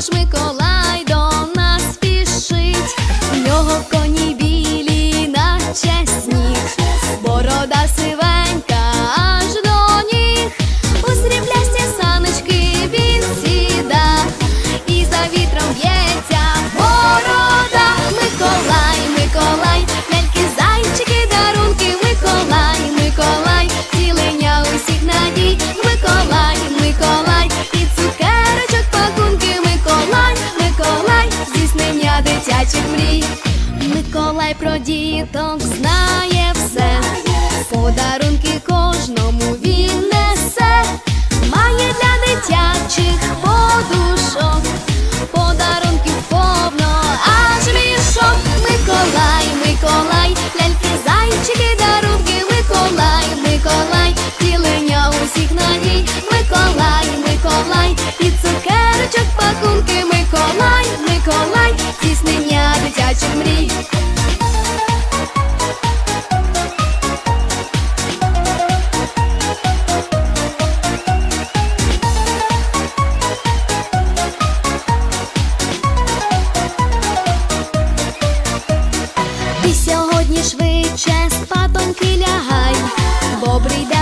наш Миколай. Про діток знає все. Подарунки сьогодні швидше спатоньки лягай, бо прийде.